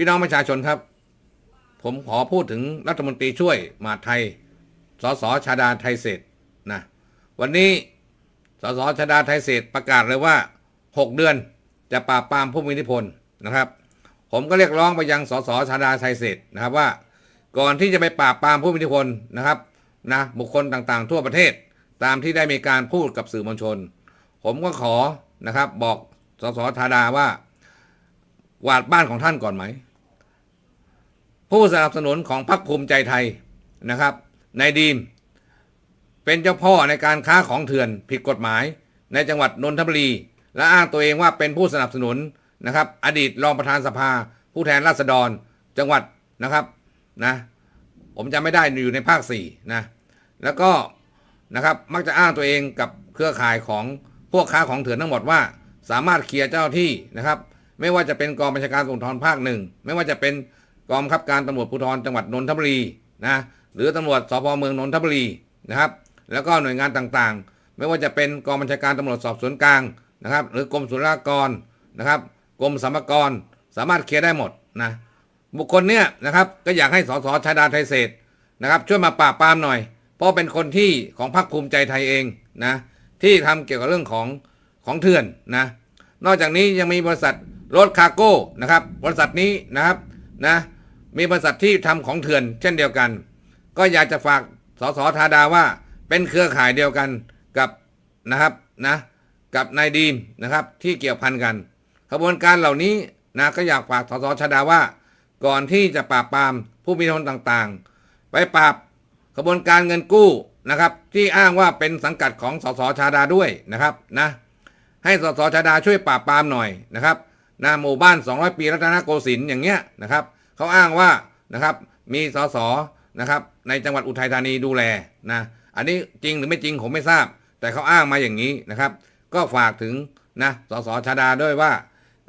พี่น้องประชาชนครับ ผมขอพูดถึงรัฐมนตรีช่วยมหาไทย สสชาดาไทยเศรษฐ์นะวันนี้สสชาดาไทยเศรษฐ์ประกาศเลยว่า 6 เดือนจะปราบปรามผู้มีอิทธิพลนะครับ ผมก็เรียกร้องไปยังสสชาดาไทยเศรษฐ์นะครับว่า ก่อนที่จะไปปราบปรามผู้มีอิทธิพลนะครับนะบุคคลต่างๆ ทั่วประเทศ ตามที่ได้มีการพูดกับสื่อมวลชน ผมก็ขอนะครับ บอกสสธาดาว่ากวาดบ้านของท่านก่อนไหม ผู้สนับสนุนของพรรคภูมิใจไทยนะครับนายดีม เป็นเจ้าพ่อในการค้าของเถื่อนผิดกฎหมาย ในจังหวัดนนทบุรี และอ้างตัวเองว่าเป็นผู้สนับสนุนนะครับ อดีตรองประธานสภา ผู้แทนราษฎรจังหวัดนะครับนะผมจำไม่ได้อยู่ในภาคสี่นะแล้วก็นะครับมักจะอ้างตัวเองกับเครือข่ายของพวกค้าของเถื่อนทั้งหมดว่า สามารถเคลียร์เจ้าที่นะครับ ไม่ว่าจะเป็นกองบัญชาการตำรวจภูธรภาคหนึ่งไม่ว่าจะเป็น กองบังคับการตำรวจภูธรจังหวัดนนทบุรีนะหรือตำรวจสพเมืองนนทบุรีนะครับ แล้วก็หน่วยงานต่างๆ ไม่ว่าจะเป็นกองบัญชาการตำรวจสอบสวนกลางนะครับ หรือกรมศุลกากรนะครับกรมสรรพากรสามารถเคลียร์ได้หมดนะบุคคลเนี้ยนะครับก็อยากให้สสชาดาไทยเศรษฐ์นะครับ ช่วยมาปราบปรามหน่อย เพราะเป็นคนที่ของพรรคภูมิใจไทยเองนะที่ทำเกี่ยวกับเรื่องของของเถื่อนนะนอกจากนี้ยังมีบริษัทรถคารโก้นะครับบริษัทนี้นะครับนะ มีบริษัทที่ทำของเถื่อน เช่นเดียวกัน ก็อยากจะฝากสสธาดาว่าเป็นเครือข่ายเดียวกันกับนะครับนะกับนายดีมนะครับที่เกี่ยวพันกันขบวนการเหล่านี้นะก็อยากฝากสสชาดาว่า ก่อนที่จะปราบปรามผู้มีอิทธิพลต่างๆ ไปปราบขบวนการเงินกู้นะครับ ที่อ้างว่าเป็นสังกัดของสสชาดาด้วยนะครับนะให้สสชาดาช่วยปราบปรามหน่อยนะครับนาหมู่บ้าน 200 ปีรัตนโกสินทร์อย่างเงี้ยนะครับ เขาอ้างว่านะครับมีสสนะครับในจังหวัดอุทัยธานีดูแลนะอันนี้จริงหรือไม่จริงผมไม่ทราบ แต่เขาอ้างมาอย่างนี้นะครับ ก็ฝากถึงนะสสชาดาด้วยว่า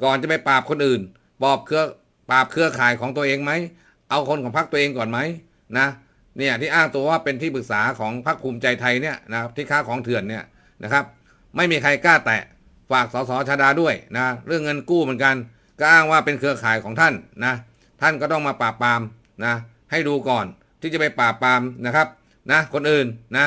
ก่อนจะไปปราบคนอื่นปราบเครือปราบเครือข่ายของตัวเองไหมเอาคนของพรรคตัวเองก่อนไหมนะเนี่ยที่อ้างตัวว่าเป็นที่ปรึกษาของพรรคภูมิใจไทยเนี่ยนะครับที่ค้าของเถื่อนเนี่ยนะครับ ไม่มีใครกล้าแตะฝากสสชาดาด้วยนะเรื่องเงินกู้เหมือนกัน ก็อ้างว่าเป็นเครือข่ายของท่านนะ ท่านก็ต้องมาปราบปรามนะให้ดูก่อนที่จะไปปราบปรามนะครับนะคนอื่นนะ